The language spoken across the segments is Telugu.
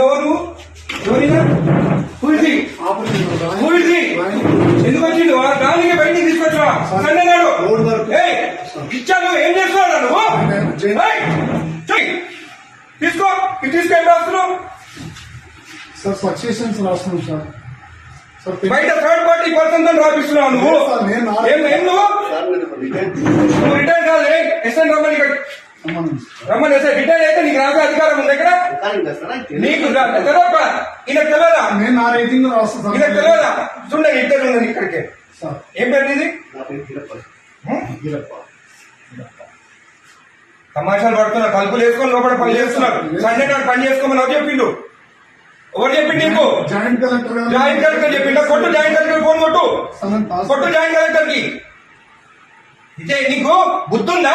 ఎవరు ఎందుకు వచ్చిండు గాలికి బయటికి తీసుకొచ్చా సన్నగాడు ఇచ్చాను ఏం చేస్తున్నాడు నువ్వు. తీసుకో తీసుకో ఏం రాస్తున్నావు సార్ సక్సెషన్స్ రాస్తున్నాం సార్ బయట థర్డ్ పార్టీ పర్సన్తో రాపిస్తున్నావు నువ్వు ఏం ఏం నువ్వు నువ్వు రిటైర్ కాదు ఎస్ఎన్ రమ్మని ఇక్కడ సంబంధించి. రమ్మని ఎస్ఐ రిటైర్ అయితే నీకు రాసే అధికారం ఉంది ఇక్కడ నీకు తెలియదా ఈయన తెలియదా నేను నా రేటింగ్లో రాస్తా ఈయన సార్ తెలియదా చూడండి ఇద్దరు ఉన్నది ఇక్కడికి. సార్. ఏం పేరు నీది. తమాషాలు పడుతున్నారు తలుపులు వేసుకొని లోపల పని చేస్తున్నారు. సండే నాడు పని చేసుకోమని ఎవరు చెప్పిండు? ఎవరు చెప్పిండు నీకు? జాయింట్ కలెక్టర్ జాయింట్ కలెక్టర్ చెప్పిండా? కొట్టు జాయింట్ కలెక్టర్ ఫోన్ కొట్టు. సార్, కొట్టు జాయింట్ కలెక్టర్కి ఇదే నీకు బుద్ధుందా?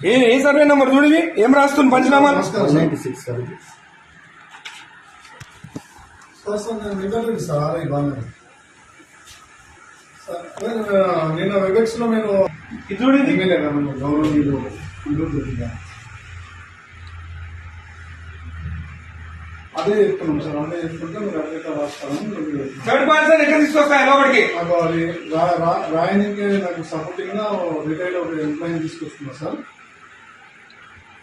ఏ ఏ సర్వే నెంబర్ చూడు ఇవి? ఏం రాస్తుంది పంచనామాలు నమస్కారం సార్. సార్ నేను నిన్న వెబెక్స్లో. అదే చెప్తున్నాం సార్ అదే చెప్తుంటే మీరు థర్డ్ పర్సన్ ఎక్కడ లోపలికి నాకు అది సపోర్టింగ్గా రిటైర్డ్ ఒక ఎంప్లాయీ తీసుకొస్తున్నా సార్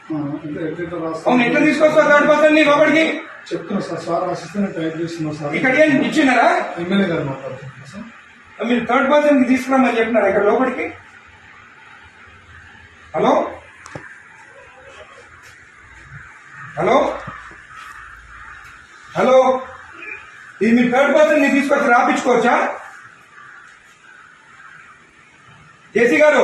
అవును ఎట్లా తీసుకొస్తావు థర్డ్ పర్సన్ని లోపలికి చెప్తున్నా సార్ సార్ టైప్ చేస్తున్నా సార్. ఇక్కడ ఏం ఇచ్చినారా ఎమ్మెల్యే గారు మాట్లాడుతున్నా సార్. మీరు థర్డ్ పర్సన్కి తీసుకురామని చెప్పినారా ఇక్కడ లోపలికి? హలో? హలో? హలో? ఇది మీరు థర్డ్ పర్సన్ని తీసుకొచ్చి రాపించుకోవచ్చా? జేసీ గారు?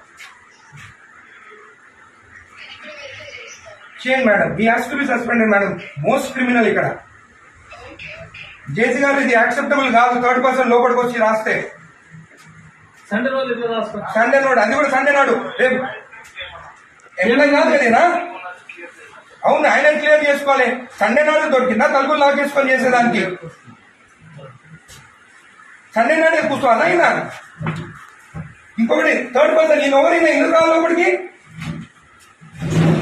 చేయండి madam. He has to be suspended madam. Most criminal ఇక్కడ. జేసీ గారు ఇది యాక్సెప్టబుల్ కాదు. థర్డ్ పర్సన్ లోపలికి వచ్చి రాస్తే. సండే రోజు ఎట్లా సండే నాడు. అది కూడా సండే నాడు. రేపు. ఎంప్లాయ్ కాదు కదేనా అవును ఆయన క్లియర్ చేసుకోవాలి. సండే నాడు దొరికిందా? తలుపులు లాక్ చేసుకొని చేసేదానికి. సండే నాడే కూర్చోవాలా ఆయన ఇంకొకటి థర్డ్ పర్సన్ ఈయన ఎవరైనా ఎందుకు రావాలి లోపలికి?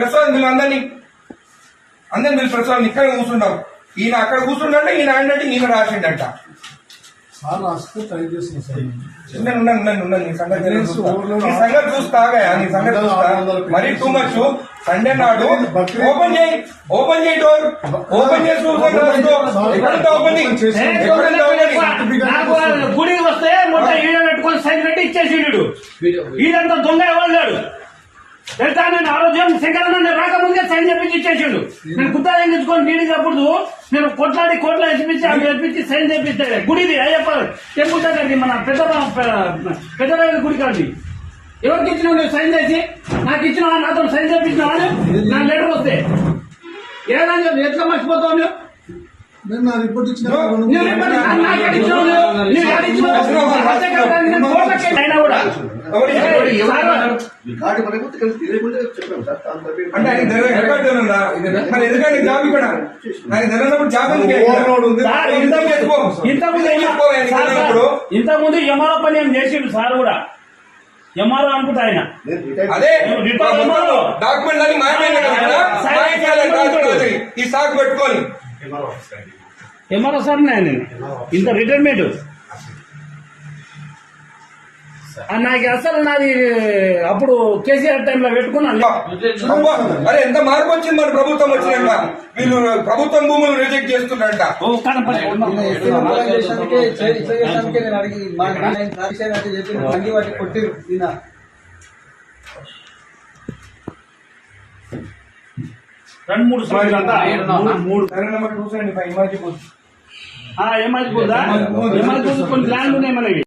Prasad మీరు అందరినీ అందరిని మీరు ప్రసాద్ ఇక్కడ కూర్చున్నాం ఈయన అక్కడ కూర్చుండంటే ఈయన అంటే ఈయన రాసిండంట. సార్ రాస్తే ట్రై చేస్తున్నా సార్. ఉన్నాను ఉన్నాను ఉన్నాను ఉన్నాను నీ సంగతి నేను నీ చూస్తాగా నీ చూస్తా మరీ టూ మచ్ సండే నాడు ఓపెన్ చేయి ఓపెన్ చేయి డోర్ ఓపెన్ చేసి ఓపెన్ వస్తే మొత్తం ఈడ పెట్టుకొని సైన్ పెట్టి ఇచ్చేసిండు. ఈడంతా దొంగ ఎవరు తెలుసా నేను ఆరోగ్యం శంకరన్న రాకముందే సైన్ చెప్పించి ఇచ్చేసిండు నేను గుత్తా తెచ్చుకొని నీడికి అప్పుడు నేను కొట్లాడి కోట్ల ఎత్తిపించి అవి ఎత్తిపించి సైన్ చేపిస్తే గుడిది అయ్యప్ప టెంపుల్ దగ్గరది మన పెద్ద పెద్దరాయల గుడి కాదు ఎవరికి ఇచ్చినావు నువ్వు సైన్ చేసి నాకు ఇచ్చినావా నాతో సైన్ చేపించినావా? నా లెటర్ వస్తే ఏదైనా ఎట్లా మర్చిపోతావు నువ్వు నేను రిపోర్ట్ ఇచ్చిన రిపోర్ట్ నాకు ఇచ్చినావు నువ్వు? ఇచ్చినావు? అయినా కూడా. అంటే ఆయన? మరి ఎందుకంటే జాబ్ ఇక్కడ జాబ్ ఇంత ఇంతకుముందు సార్, తెలియనప్పుడు ఇంతకుముందు ఎంఆర్ఓ పని ఏం చేసిండు సార్ కూడా? ఎంఆర్ఓ అనుకుంటా ఆయన. అదే. డాక్యుమెంట్ అది. ఈ సాకు పెట్టుకొని. ఎంఆర్ఓ సార్ నేను ఇంత రిటైర్మెంట్. నాకు అసలు నాది అప్పుడు కేసీఆర్ టైంలో పెట్టుకున్నాను. అబ్బా, అరే ఎంత మార్పు వచ్చింది మన ప్రభుత్వం వచ్చినాక వీళ్ళు ప్రభుత్వం భూములు రిజెక్ట్ వాటి కొట్టిరు రెండు మూడు మూడు సరే సెవెంటీ ఫైవ్ ఇమాజిబుల్ ఏమైపోతుందా ఏమైపోతుంది కొన్ని ప్లాన్లు ఉన్నాయి మనకి